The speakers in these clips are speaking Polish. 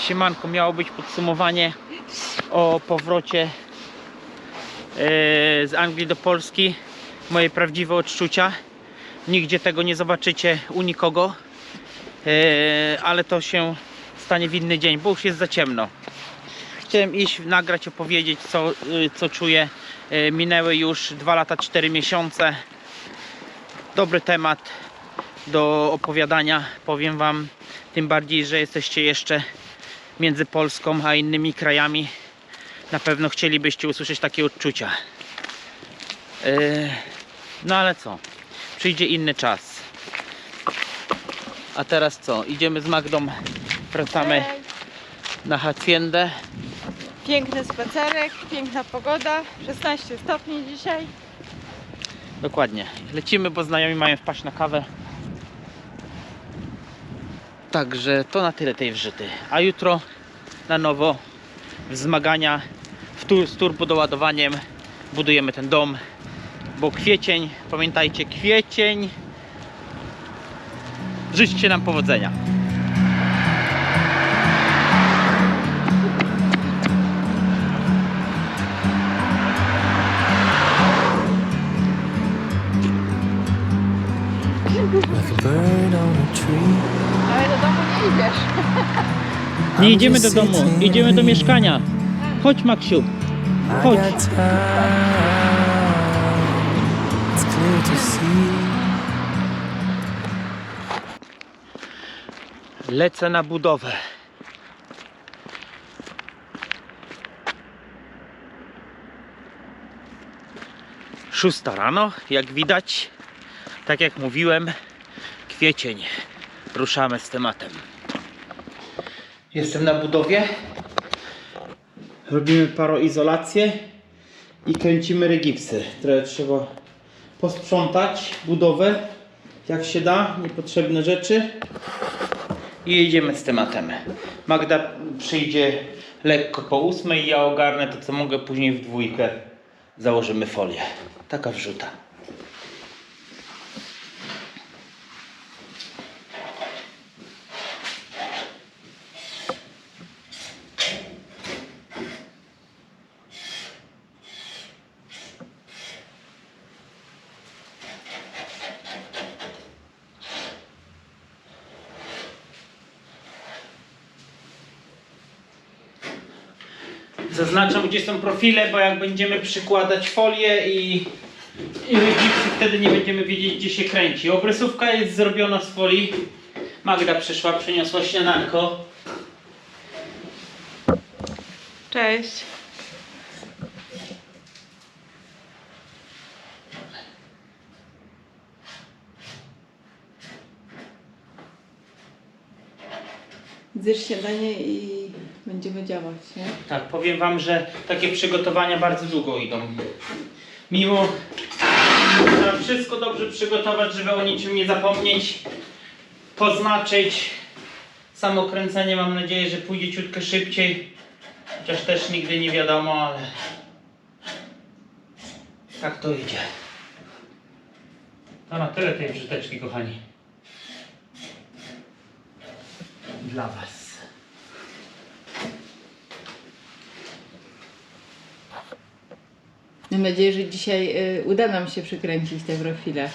Siemanko, miało być podsumowanie o powrocie e, z Anglii do Polski. Moje prawdziwe odczucia. Nigdzie tego nie zobaczycie u nikogo, e, ale to się stanie w inny dzień, bo już jest za ciemno. Chciałem iść, nagrać, opowiedzieć, co, y, co czuję. E, Minęły już 2 lata 4 miesiące. Dobry temat do opowiadania, powiem Wam. Tym bardziej, że jesteście jeszcze między Polską a innymi krajami. Na pewno chcielibyście usłyszeć takie odczucia. Yy, No ale co? Przyjdzie inny czas. A teraz co? Idziemy z Magdą, wracamy Hej. na haciendę. Piękny spacerek, piękna pogoda, 16 stopni dzisiaj. Dokładnie. Lecimy, bo znajomi mają wpaść na kawę. Także to na tyle tej wrzyty. A jutro na nowo wzmagania w tur, z turbo doładowaniem budujemy ten dom. Bo kwiecień, pamiętajcie, kwiecień. Życzcie nam powodzenia. Nie idziemy do domu, idziemy do mieszkania. Chodź Maksiu. Chodź. Lecę na budowę. Szósta rano, jak widać, tak jak mówiłem, kwiecień. Ruszamy z tematem. Jestem na budowie. Robimy paroizolację i kręcimy regipsy. Trochę trzeba posprzątać budowę, jak się da, niepotrzebne rzeczy i jedziemy z tematem. Magda przyjdzie lekko po ósmej, ja ogarnę to co mogę, później w dwójkę założymy folię. Taka wrzuta. Zaznaczam gdzie są profile, bo jak będziemy przykładać folię i, i gipsy, wtedy nie będziemy wiedzieć gdzie się kręci. Obrysówka jest zrobiona z folii. Magda przyszła, przyniosła śniadanko. Cześć. Zjesz śniadanie i będziemy działać, nie? Tak, powiem Wam, że takie przygotowania bardzo długo idą. Mimo trzeba wszystko dobrze przygotować, żeby o niczym nie zapomnieć, poznaczyć. Samo kręcenie mam nadzieję, że pójdzie ciutkę szybciej, chociaż też nigdy nie wiadomo, ale tak to idzie. To na tyle tej wrzyteczki, kochani. Dla Was. Mam nadzieję, że dzisiaj y, uda nam się przykręcić te profile.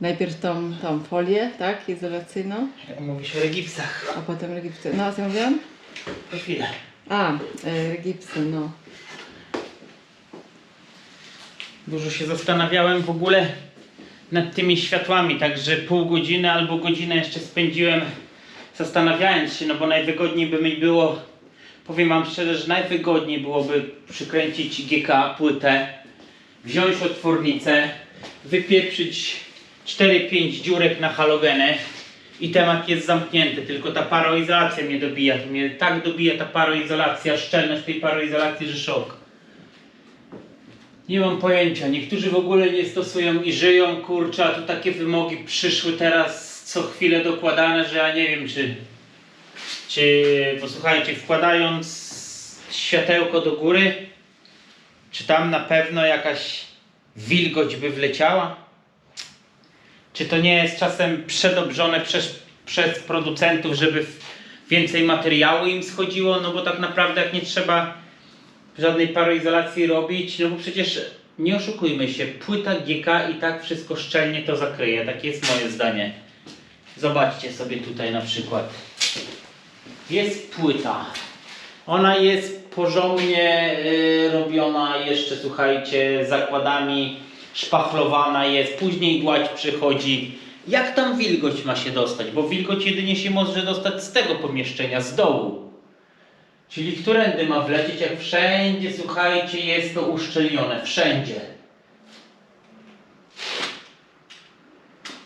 Najpierw tą, tą folię, tak, izolacyjną, Jak mówisz o regipsach. a potem regipsy. No, a co ja mówiłam? Profile. A, y, regipsy, no. Dużo się zastanawiałem w ogóle nad tymi światłami, także pół godziny albo godzinę jeszcze spędziłem zastanawiając się, no bo najwygodniej by mi było, powiem Wam szczerze, że najwygodniej byłoby przykręcić GK płytę, wziąć otwornicę, wypieprzyć 4-5 dziurek na halogeny i temat jest zamknięty, tylko ta paroizolacja mnie dobija, to mnie tak dobija ta paroizolacja, szczelność tej paroizolacji, że szok. Nie mam pojęcia. Niektórzy w ogóle nie stosują i żyją, kurczę, a tu takie wymogi przyszły teraz co chwilę dokładane, że ja nie wiem czy. Czy. Posłuchajcie, wkładając światełko do góry, czy tam na pewno jakaś wilgoć by wleciała? Czy to nie jest czasem przedobrzone przez, przez producentów, żeby więcej materiału im schodziło, no bo tak naprawdę jak nie trzeba żadnej paroizolacji robić, no bo przecież nie oszukujmy się, płyta GK i tak wszystko szczelnie to zakryje, takie jest moje zdanie. Zobaczcie sobie tutaj na przykład. Jest płyta. Ona jest porządnie y, robiona jeszcze, słuchajcie, zakładami, szpachlowana jest, później gładź przychodzi. Jak tam wilgoć ma się dostać? Bo wilgoć jedynie się może dostać z tego pomieszczenia, z dołu. Czyli którędy ma wlecieć, jak wszędzie, słuchajcie, jest to uszczelnione. Wszędzie.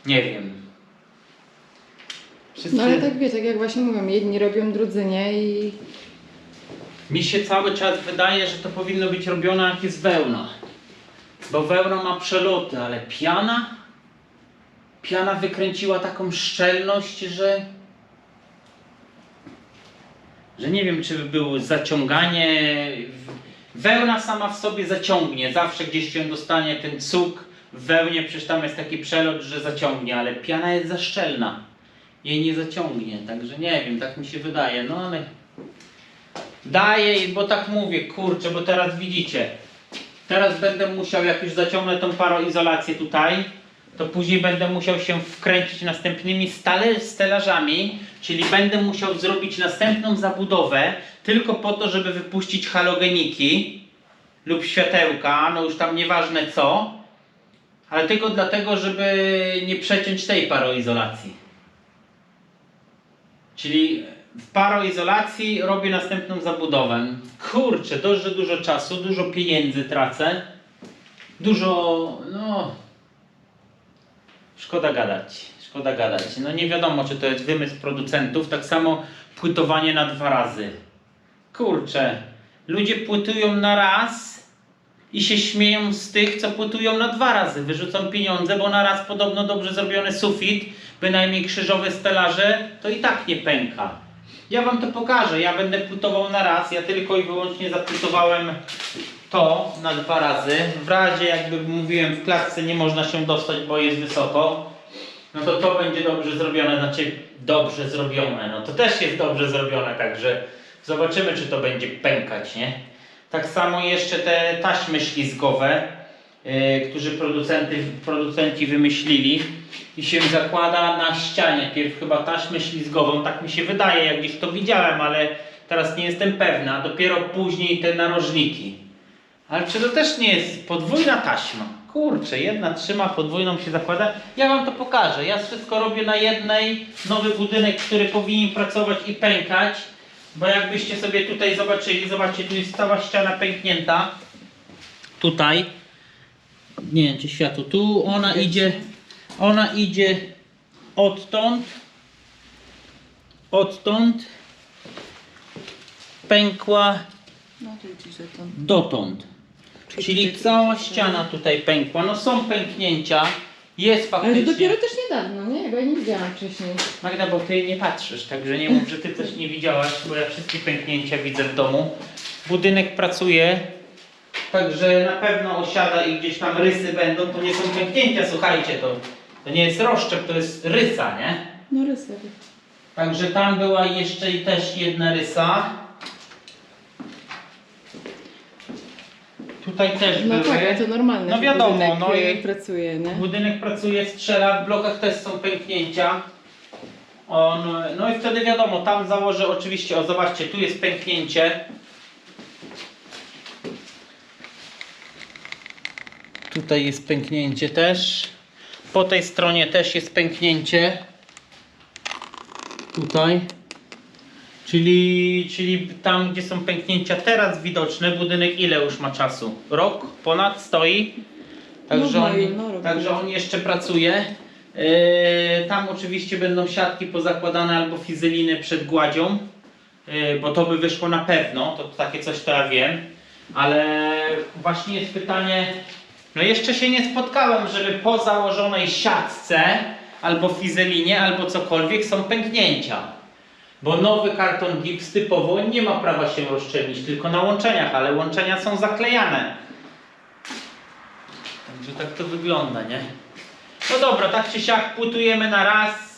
Nie wiem. Wszyscy... No ale tak wiesz, tak jak właśnie mówią, jedni robią, drudzy nie i Mi się cały czas wydaje, że to powinno być robione jak jest wełna. Bo wełna ma przeloty, ale piana? Piana wykręciła taką szczelność, że... Że nie wiem, czy by było zaciąganie... Wełna sama w sobie zaciągnie. Zawsze gdzieś się dostanie ten cuk w wełnie, przecież tam jest taki przelot, że zaciągnie, ale piana jest za szczelna. Jej nie zaciągnie, także nie wiem, tak mi się wydaje, no ale... Daję, bo tak mówię, kurczę, bo teraz widzicie. Teraz będę musiał, jak już zaciągnę tą paroizolację tutaj, to później będę musiał się wkręcić następnymi stale, stelażami, czyli będę musiał zrobić następną zabudowę tylko po to, żeby wypuścić halogeniki lub światełka, no już tam nieważne co, ale tylko dlatego, żeby nie przeciąć tej paroizolacji. Czyli w paroizolacji robię następną zabudowę. Kurczę, dość, dużo czasu, dużo pieniędzy tracę. Dużo, no... Szkoda gadać, szkoda gadać. No nie wiadomo, czy to jest wymysł producentów. Tak samo płytowanie na dwa razy. Kurczę, ludzie płytują na raz i się śmieją z tych, co płytują na dwa razy. Wyrzucą pieniądze, bo na raz podobno dobrze zrobiony sufit, bynajmniej krzyżowe stelaże, to i tak nie pęka. Ja wam to pokażę. Ja będę płytował na raz. Ja tylko i wyłącznie zapłytowałem to na dwa razy. W razie, jakby mówiłem, w klatce nie można się dostać, bo jest wysoko. No to to będzie dobrze zrobione, znaczy dobrze zrobione. No to też jest dobrze zrobione, także zobaczymy, czy to będzie pękać, nie? Tak samo jeszcze te taśmy ślizgowe, yy, którzy producenty, producenci wymyślili i się zakłada na ścianie. Pierw chyba taśmę ślizgową, tak mi się wydaje, jak gdzieś to widziałem, ale teraz nie jestem pewna. Dopiero później te narożniki. Ale czy to też nie jest podwójna taśma? Kurczę, jedna trzyma, podwójną się zakłada. Ja wam to pokażę. Ja wszystko robię na jednej. Nowy budynek, który powinien pracować i pękać. Bo jakbyście sobie tutaj zobaczyli, zobaczcie, tu jest cała ściana pęknięta. Tutaj. Nie wiem, czy światło. Tu ona idzie, ona idzie odtąd. Odtąd. Pękła no dotąd. Czyli cała ściana tutaj pękła. No są pęknięcia. Jest Ale faktycznie. to dopiero też niedawno, nie? Bo ja nie widziałam wcześniej. Magda, bo ty nie patrzysz, także nie mów, że ty też nie widziałaś, bo ja wszystkie pęknięcia widzę w domu. Budynek pracuje, także na pewno osiada i gdzieś tam rysy będą. To nie są pęknięcia, słuchajcie, to, to nie jest rozszczep, to jest rysa, nie? No rysy. Także tam była jeszcze i też jedna rysa. Tutaj też No były. tak, to normalne. No że wiadomo, budynek, no e, i- pracuje, nie? Budynek pracuje, strzela, w blokach też są pęknięcia. On, no i wtedy wiadomo, tam założę oczywiście, o zobaczcie, tu jest pęknięcie. Tutaj jest pęknięcie też. Po tej stronie też jest pęknięcie. Tutaj. Czyli, czyli tam, gdzie są pęknięcia teraz widoczne, budynek ile już ma czasu? Rok ponad stoi. Także, No on, no, także on jeszcze pracuje. Yy, tam oczywiście będą siatki pozakładane albo fizeliny przed gładzią, yy, bo to by wyszło na pewno, to takie coś to ja wiem. Ale właśnie jest pytanie, no jeszcze się nie spotkałem, żeby po założonej siatce albo fizelinie, albo cokolwiek są pęknięcia. Bo nowy karton gips typowo nie ma prawa się rozszczelnić, tylko na łączeniach, ale łączenia są zaklejane. Także tak to wygląda, nie? No dobra, tak czy siak płutujemy na raz.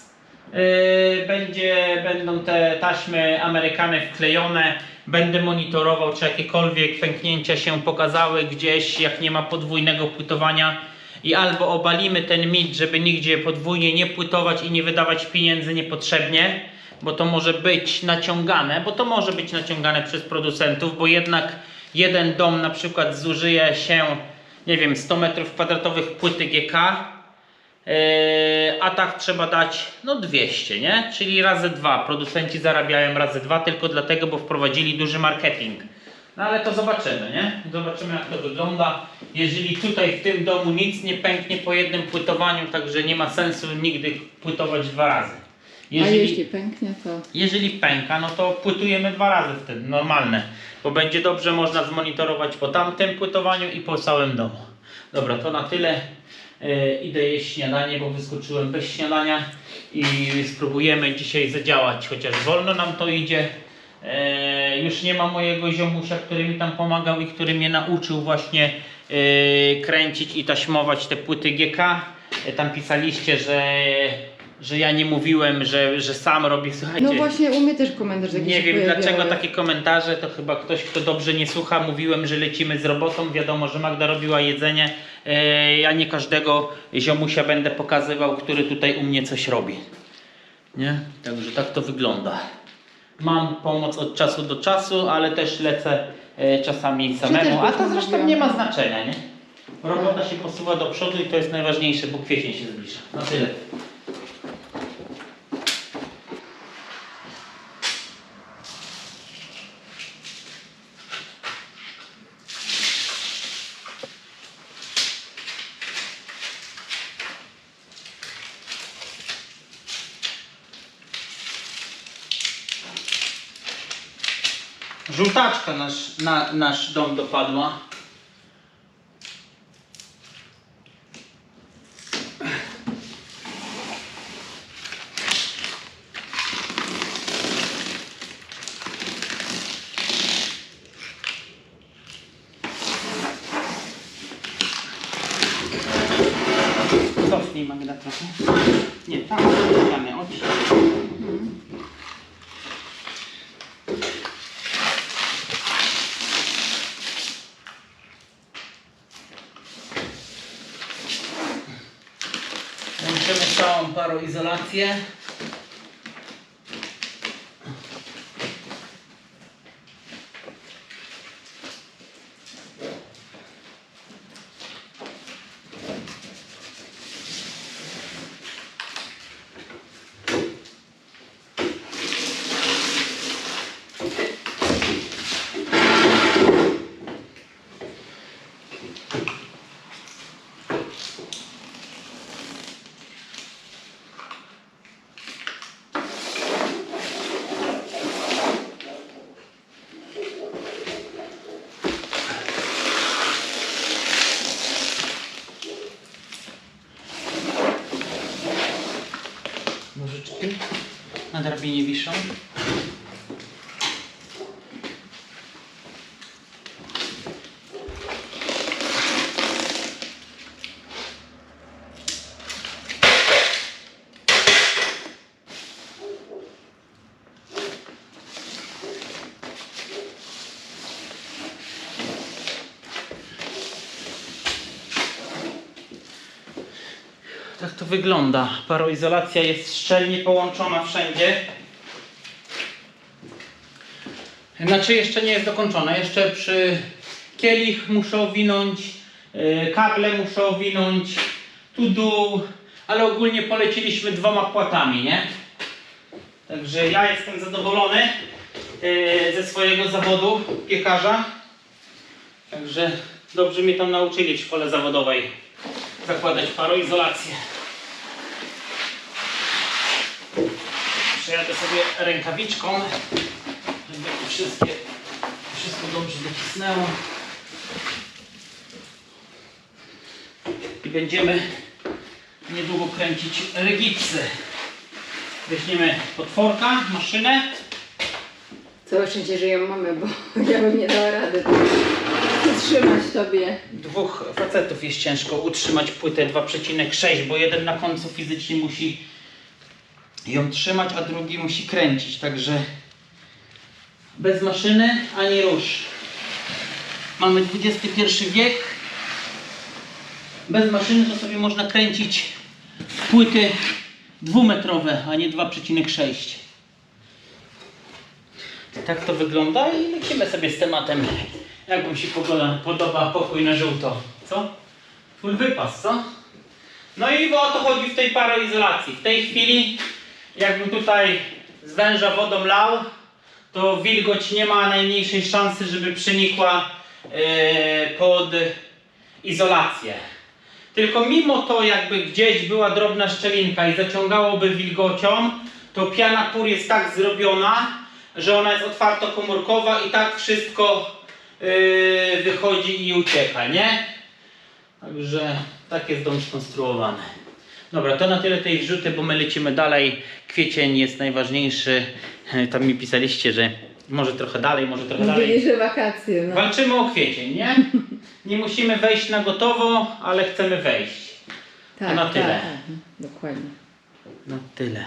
Yy, będzie, będą te taśmy Amerykane wklejone. Będę monitorował, czy jakiekolwiek pęknięcia się pokazały gdzieś, jak nie ma podwójnego płytowania. I albo obalimy ten mit, żeby nigdzie podwójnie nie płytować i nie wydawać pieniędzy niepotrzebnie, bo to może być naciągane, bo to może być naciągane przez producentów, bo jednak jeden dom na przykład zużyje się, nie wiem, 100 metrów kwadratowych płyty GK, Yy, a tak trzeba dać no 200, nie? Czyli razy dwa. Producenci zarabiają razy dwa tylko dlatego, bo wprowadzili duży marketing. No ale to zobaczymy, nie? Zobaczymy jak to wygląda. Jeżeli tutaj w tym domu nic nie pęknie po jednym płytowaniu, także nie ma sensu nigdy płytować dwa razy. A jeśli pęknie, to... Jeżeli pęka, no to płytujemy dwa razy wtedy, normalne. Bo będzie dobrze można zmonitorować po tamtym płytowaniu i po całym domu. Dobra, to na tyle. E, idę jeść śniadanie, bo wyskoczyłem bez śniadania i spróbujemy dzisiaj zadziałać, chociaż wolno nam to idzie. E, już nie ma mojego ziomusia, który mi tam pomagał i który mnie nauczył właśnie e, kręcić i taśmować te płyty GK. E, tam pisaliście, że, że ja nie mówiłem, że, że sam robię. Słuchajcie, No właśnie, u mnie też komentarz taki nie się wiem dlaczego takie komentarze, to chyba ktoś, kto dobrze nie słucha. Mówiłem, że lecimy z robotą. Wiadomo, że Magda robiła jedzenie. E, Ja nie każdego ziomusia będę pokazywał, który tutaj u mnie coś robi. Nie? Także tak to wygląda. Mam pomoc od czasu do czasu, ale też lecę e, czasami samemu. A to zresztą nie ma znaczenia, nie? Robota się posuwa do przodu i to jest najważniejsze, bo kwiecień się zbliża. Na tyle. Żółtaczka nasz, na, nasz dom dopadła. Cofnij Magda trochę. Nie, tam ścianę odciąć. Łączymy całą paroizolację. Na drabinie wiszą. Wygląda. Paroizolacja jest szczelnie połączona wszędzie. Znaczy jeszcze nie jest dokończona. Jeszcze przy kielich muszę owinąć, yy, kable muszę owinąć, tu dół, ale ogólnie poleciliśmy dwoma płatami, nie? Także ja jestem zadowolony yy, ze swojego zawodu piekarza. Także dobrze mnie tam nauczyli w szkole zawodowej zakładać paroizolację. Przejadę sobie rękawiczką, żeby tu wszystkie, wszystko dobrze docisnęło. I będziemy niedługo kręcić regicy. Weźmiemy potworka, maszynę. Całe szczęście, że ją mamy, bo ja bym nie dała rady trzymać tobie. Dwóch facetów jest ciężko utrzymać płytę 2,6, bo jeden na końcu fizycznie musi ją trzymać, a drugi musi kręcić, także bez maszyny ani rusz. Mamy XXI wiek. Bez maszyny to sobie można kręcić płyty dwumetrowe, a nie 2,6. Tak to wygląda i lecimy sobie z tematem. Jak wam się pogoda podoba pokój na żółto? Co? Full wypas, co? No i o to chodzi w tej paroizolacji. W tej chwili, jakbym tutaj z węża wodą lał, to wilgoć nie ma najmniejszej szansy, żeby przenikła e, pod izolację. Tylko mimo to, jakby gdzieś była drobna szczelinka i zaciągałoby wilgocią, to piana kur jest tak zrobiona, że ona jest otwartokomórkowa i tak wszystko e, wychodzi i ucieka, nie? Także tak jest dom skonstruowany. Dobra, to na tyle tej wrzuty, bo my lecimy dalej. Kwiecień jest najważniejszy. Tam mi pisaliście, że może trochę dalej, może trochę Mówili, dalej. że wakacje. No. Walczymy o kwiecień, nie? Nie musimy wejść na gotowo, ale chcemy wejść. Tak, na tyle. Tak, tak, dokładnie. No tyle.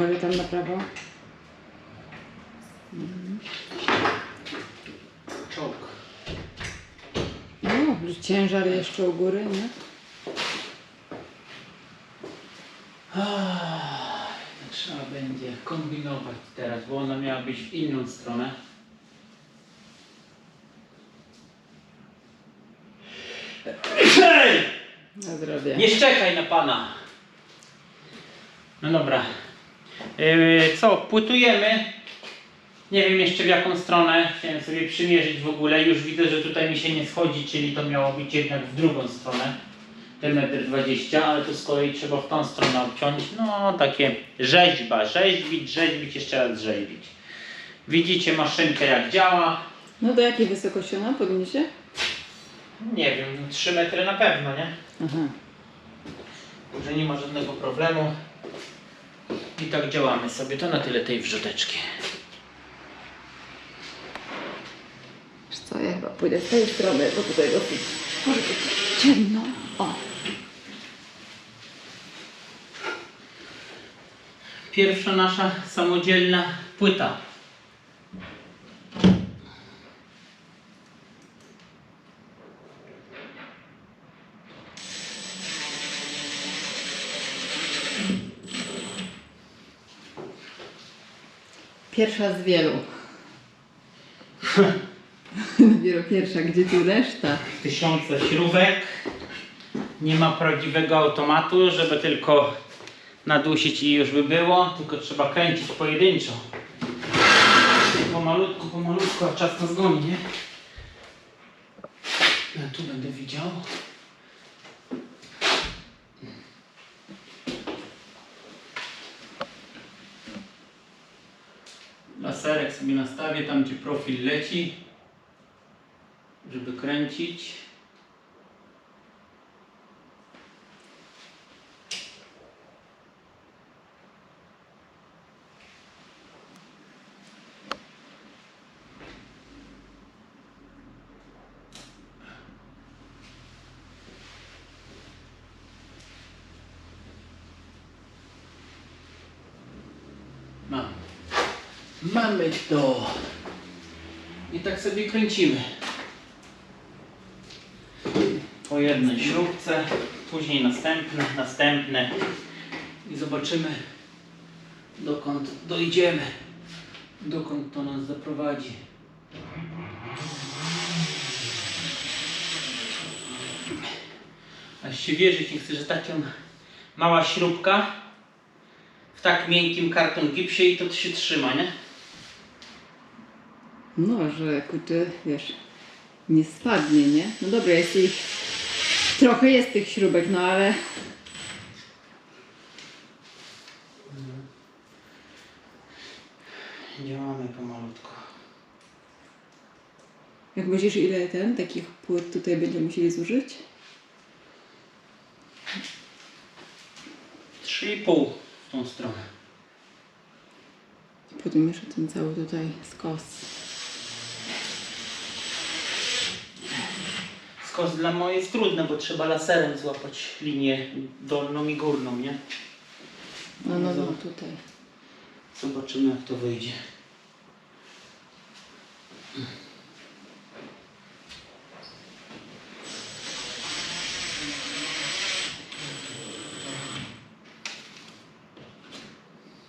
Może tam na prawo? Czołg. No, ciężar jeszcze u góry, nie? Trzeba będzie kombinować teraz, bo ona miała być w inną stronę. Zdrowie. Nie szczekaj na pana. No dobra. Yy, co, płytujemy. Nie wiem jeszcze w jaką stronę. Chciałem sobie przymierzyć w ogóle. Już widzę, że tutaj mi się nie schodzi, czyli to miało być jednak w drugą stronę. Ten metr 20, ale tu z kolei trzeba w tą stronę obciąć. No takie rzeźba, rzeźbić, rzeźbić, jeszcze raz rzeźbić. Widzicie maszynkę jak działa. No do jakiej wysokości ona podniesie? Nie wiem, 3 metry na pewno, nie? Aha. że nie ma żadnego problemu. I tak działamy sobie. To na tyle tej wrzuteczki. Wiesz co, ja chyba pójdę z tej strony, bo tutaj dosyć może być ciemno. O, Pierwsza nasza samodzielna płyta. Pierwsza z wielu. Dopiero pierwsza, gdzie tu reszta? Tysiące śrubek. Nie ma prawdziwego automatu, żeby tylko nadusić i już by było. Tylko trzeba kręcić pojedynczo. Pomalutku, pomalutku, a czas nas goni, nie? Ja tu będę widział. Laserek sobie nastawię tam, gdzie profil leci, żeby kręcić. Mamy to. I tak sobie kręcimy. po jednej śrubce, później następne, następne i zobaczymy dokąd dojdziemy, dokąd to nas zaprowadzi. Aż się wierzyć nie chcę, że taka mała śrubka w tak miękkim karton gipsie i to się trzyma, nie? No, że kurczę, wiesz, nie spadnie, nie? No dobra, jest ich... Trochę jest tych śrubek, no ale... Działamy pomalutko. Jak myślisz, ile ten, takich płyt tutaj będziemy musieli zużyć? 3,5 w tą stronę. Potem jeszcze ten cały tutaj skos. Skos dla mojej jest trudne, bo trzeba laserem złapać linię dolną i górną, nie? No, no, no, tutaj. Zobaczymy jak to wyjdzie.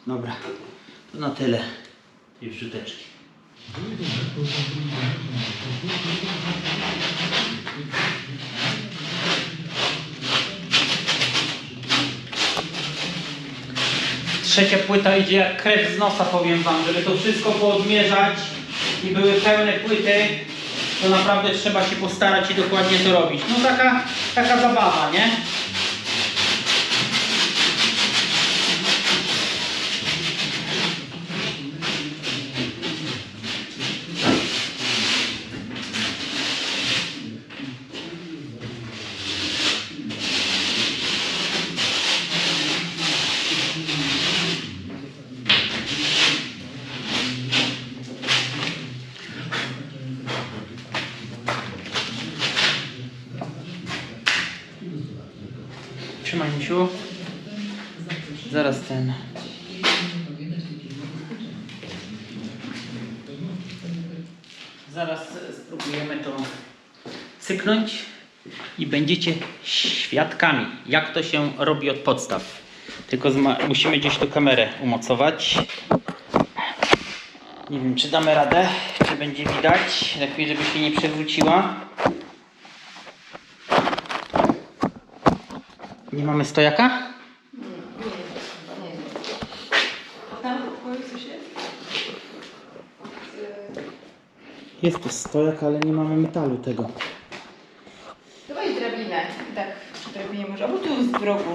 Dobra, to na tyle tej wrzuteczki. Trzecia płyta idzie jak krew z nosa, powiem Wam, żeby to wszystko poodmierzać i były pełne płyty, to naprawdę trzeba się postarać i dokładnie to robić. No taka, taka zabawa, nie? Ten. Zaraz spróbujemy to cyknąć i będziecie świadkami, jak to się robi od podstaw. Tylko musimy gdzieś tu kamerę umocować. Nie wiem, czy damy radę, czy będzie widać. Lepiej, żeby się nie przewróciła. Nie mamy stojaka? Tam coś jest? Jest tu stojak, ale nie mamy metalu tego. Dawaj drabinę. Tak, drabinie może. Albo tu z progu.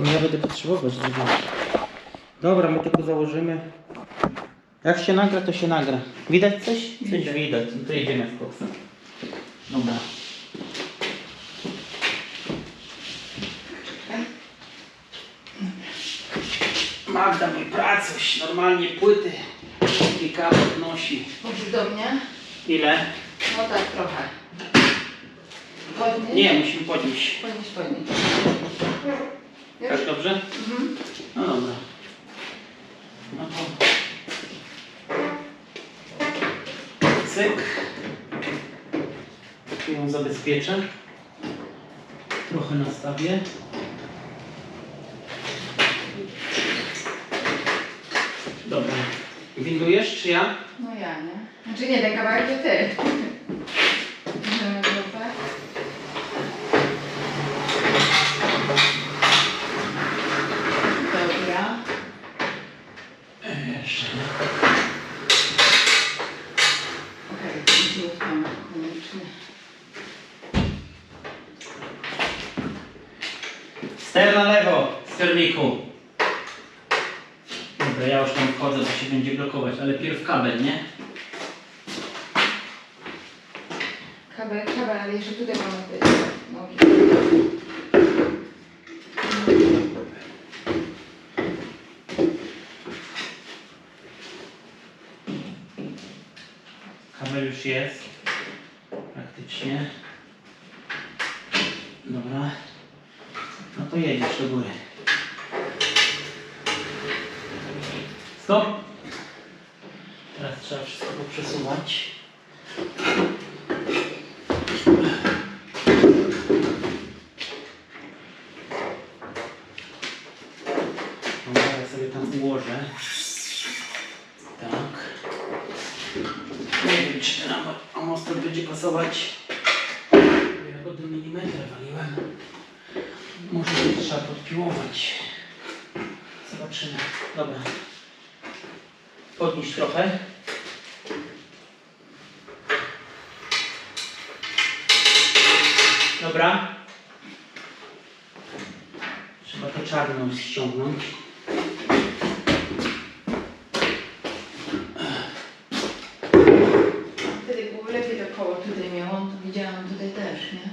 Nie będę potrzebować drzewa. Dobra, my tylko założymy. Jak się nagra, to się nagra. Widać coś? Coś Widać. widać. No to idziemy w koksem. Dobra. Magda mi pracuś, normalnie płyty i kawę nosi. Możesz do mnie? Ile? No tak, trochę. Podnieś? Nie, musimy podnieść. Podnieś, podnieś. Tak dobrze? Mhm. No dobra. No to... Cyk. Tu ją zabezpieczę. Trochę nastawię. Dobra. Windujesz czy ja? No ja, nie? Znaczy nie, ten kawałek to ty. Bierzemy grupę. Dobra. Jeszcze. Okej, okay, tam koniecznie. Ster na lewo, sterniku. Dobra, ja już tam wchodzę, bo się będzie blokować, ale pierw kabel, nie? Kabel, kabel, ale jeszcze tutaj mamy te nogi. Kabel już jest. Praktycznie. Dobra. No to jedziesz do góry. Stop. Teraz trzeba wszystko poprzesuwać. tam ułożę. Tak. Wiem, czy ten amostor będzie pasować. Do milimetra waliłem. Może będzie trzeba podpiłować. Zobaczymy. Dobra. Podnieś trochę. Dobra. Trzeba to czarną ściągnąć. Wtedy było lepiej to koło tutaj miało, to widziałam tutaj też, nie?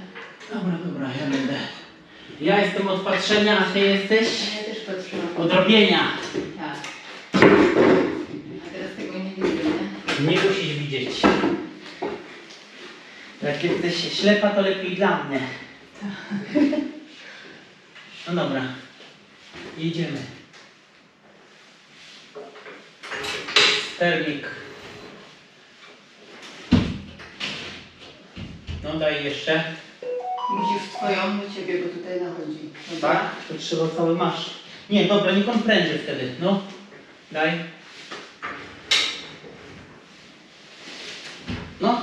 Dobra, dobra, ja będę. Patrzenia, a ty jesteś ja też patrzyłam. od robienia. Tak. A teraz tego nie widzę, nie? Nie musisz widzieć. Jak jesteś ślepa, to lepiej dla mnie. No dobra. Jedziemy. Sternik. No daj jeszcze. Musisz twoją do ciebie, bo tutaj nachodzi. Dobra? Tak? To trzeba cały masz. Nie, dobra, niech on wtedy. No. Daj. No,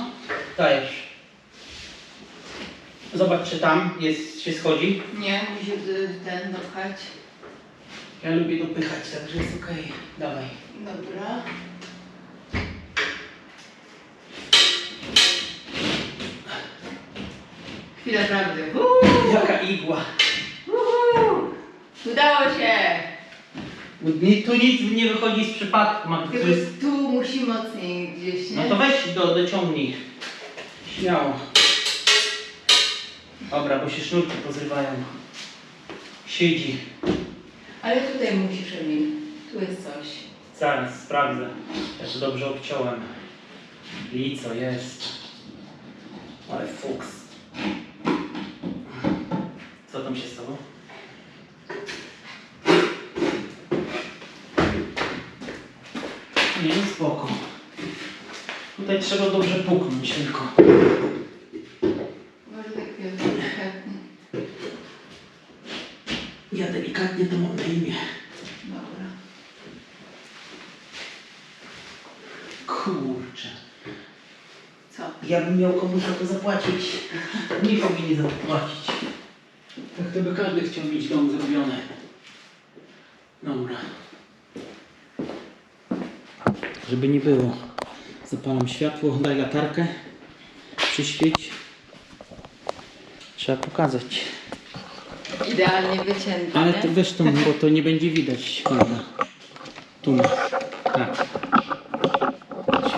dajesz. Zobacz, czy tam jest, się schodzi. Nie, musisz y, ten dopchać. Ja lubię dopychać, także jest okej. Dawaj. Dobra. Chwila prawdy. Uuu, Jaka igła. uuu. Udało się! Ni- Tu nic nie wychodzi z przypadku. Ma, tu Tylko jest... tu musi mocniej gdzieś, nie? No to weź do, dociągnij. Śmiało. Dobra, bo się sznurki pozrywają. Siedzi. Ale tutaj musisz, Emil. Tu jest coś. Zaraz, sprawdzę. Ja to dobrze obciąłem. I co jest? Ale fuks. Co tam się stało? Nie, no spoko. Tutaj trzeba dobrze puknąć tylko. Tak. Ja delikatnie to mam na imię. Dobra. Kurczę. Co? Ja bym miał komuś za to zapłacić. Nie powinien za to płacić. Tak to by każdy chciał mieć dom zrobiony. Dobra. Żeby nie było. Zapalam światło, daj latarkę. Przyświeć. Trzeba pokazać. Idealnie wycięte, Ale nie? to weź tą, bo to nie będzie widać. Prawda? Tu. Tak.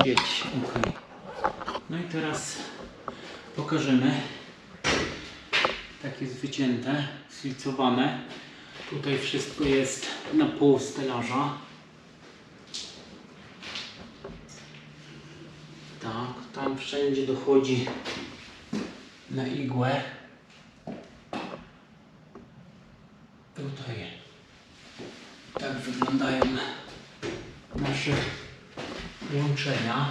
Świeć. okej. No i teraz pokażemy. Tak jest wycięte, slicowane. Tutaj wszystko jest na pół stelaża. Tak, tam wszędzie dochodzi na igłę. Tutaj tak wyglądają nasze łączenia.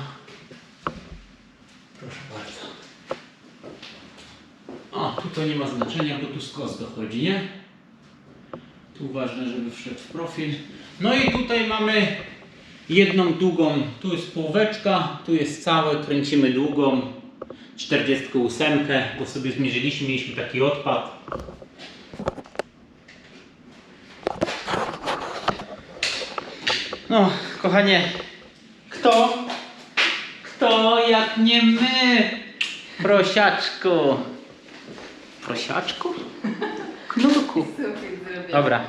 Proszę bardzo. A, tutaj nie ma znaczenia, bo tu skos dochodzi, nie? Tu ważne, żeby wszedł w profil. No i tutaj mamy jedną długą, tu jest połóweczka, tu jest całe, kręcimy długą 48, bo sobie zmierzyliśmy, mieliśmy taki odpad. No, kochanie, kto? Kto jak nie my? Prosiaczku. Prosiaczku? Knurku. Dobra,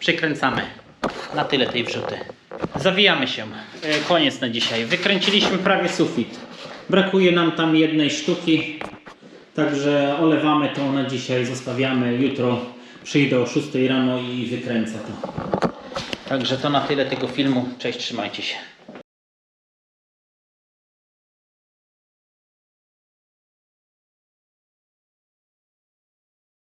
przykręcamy. Na tyle tej wrzuty. Zawijamy się. E, Koniec na dzisiaj. Wykręciliśmy prawie sufit. Brakuje nam tam jednej sztuki. Także olewamy to na dzisiaj, zostawiamy. Jutro przyjdę o 6 rano i wykręcę to. Także to na tyle tego filmu. Cześć, trzymajcie się.